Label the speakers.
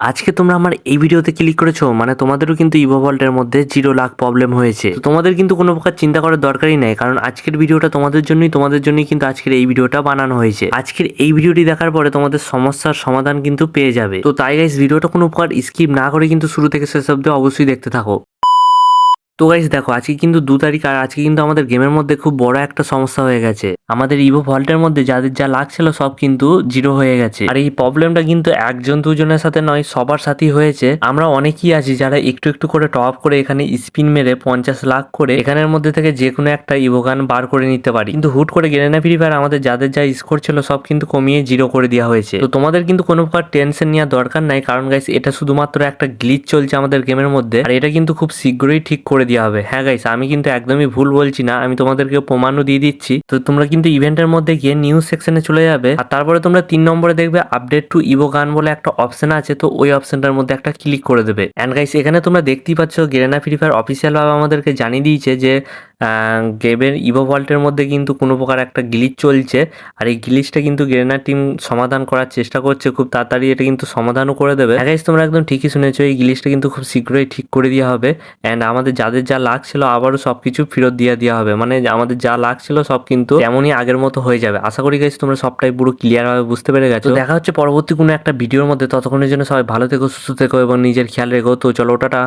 Speaker 1: আজকে তোমরা আমার এই ভিডিওতে ক্লিক করেছ মানে তোমাদেরও কিন্তু ইভো ভল্টের মধ্যে জিরো লাখ প্রবলেম হয়েছে। তোমাদের কিন্তু কোনো প্রকার চিন্তা করার দরকারই নেই, কারণ আজকের ভিডিওটা তোমাদের জন্যই তোমাদের জন্যই কিন্তু আজকের এই ভিডিওটা বানানো হয়েছে। আজকের এই ভিডিওটি দেখার পরে তোমাদের সমস্যার সমাধান কিন্তু পেয়ে যাবে। তো তাই গাইস ভিডিওটা কোনো প্রকার স্কিপ না করে কিন্তু শুরু থেকে শেষ অব্দি অবশ্যই দেখতে থাকো। তো গাইস দেখো, আজকে কিন্তু দু তারিখ আর আজকে কিন্তু আমাদের গেমের মধ্যে খুব বড় একটা সমস্যা হয়ে গেছে। আমাদের ইভো ভল্টের মধ্যে যাদের যা লাগছিল সব কিন্তু জিরো হয়ে গেছে। আর এই প্রবলেমটা কিন্তু একজন দুজনের সাথে নয়, সবার সাথেই হয়েছে। আমরা অনেকেই আছি যারা একটু একটু করে টপ করে এখানে স্পিন মেরে পঞ্চাশ লাখ করে এখানের মধ্যে থেকে যে কোনো একটা ইভো গান বার করে নিতে পারি। কিন্তু হুট করে গেরেনা ফ্রি ফায়ার আমাদের যাদের যা স্কোর ছিল সব কিন্তু কমিয়ে জিরো করে দেওয়া হয়েছে। তো তোমাদের কিন্তু কোনো প্রকার টেনশন নেওয়ার দরকার নাই। কারণ গাইস এটা শুধুমাত্র একটা গ্লিচ চলছে আমাদের গেমের মধ্যে। আর এটা কিন্তু খুব শীঘ্রই ঠিক করে দেওয়া হবে। হ্যাঁ গাইস আমি কিন্তু একদমই ভুল বলছি না আমি তোমাদেরকে প্রমাণও দিয়ে দিচ্ছি। তো তোমরা কিন্তু ইভেন্টের মধ্যে গিয়ে নিউজ সেকশনে চলে যাবে। আর তারপরে তোমরা তিন নম্বরে দেখবে আপডেট টু ইভো গান বলে একটা অপশন আছে তো ওই অপশনটার মধ্যে একটা ক্লিক করে দেবে। অ্যান্ড গাইস এখানে তোমরা দেখতেই পাচ্ছ গেরেনা ফ্রি ফায়ার অফিসিয়াল ভাবে আমাদেরকে জানিয়ে দিয়েছে যে গেমের ইভো ভল্টের মধ্যে কিন্তু কোনো প্রকার একটা গ্লিচ চলছে। আর এই গ্লিচটা কিন্তু গেরেনা টিম সমাধান করার চেষ্টা করছে খুব তাড়াতাড়ি এটা কিন্তু সমাধানও করে দেবে। হ্যাঁ guys, তোমরা একদম ঠিকই শুনেছো এই গ্লিচটা কিন্তু খুব শীঘ্রই ঠিক করে দেওয়া হবে। অ্যান্ড আমাদের যাদের যা লাগছিল আবারও সব কিছু ফেরত দিয়ে দেওয়া হবে। মানে আমাদের যা লাগছিল সব কিন্তু এমনই আগের মতো হয়ে যাবে। আশা করি গেছি তোমরা সবটাই পুরো ক্লিয়ার ভাবে বুঝতে পেরে গেছো। দেখা হচ্ছে পরবর্তী কোনো একটা ভিডিওর মধ্যে। ততক্ষণের জন্য সবাই ভালো থেকো, সুস্থ থেকো এবং নিজের খেয়াল রেখো। তো চলো, টাটা।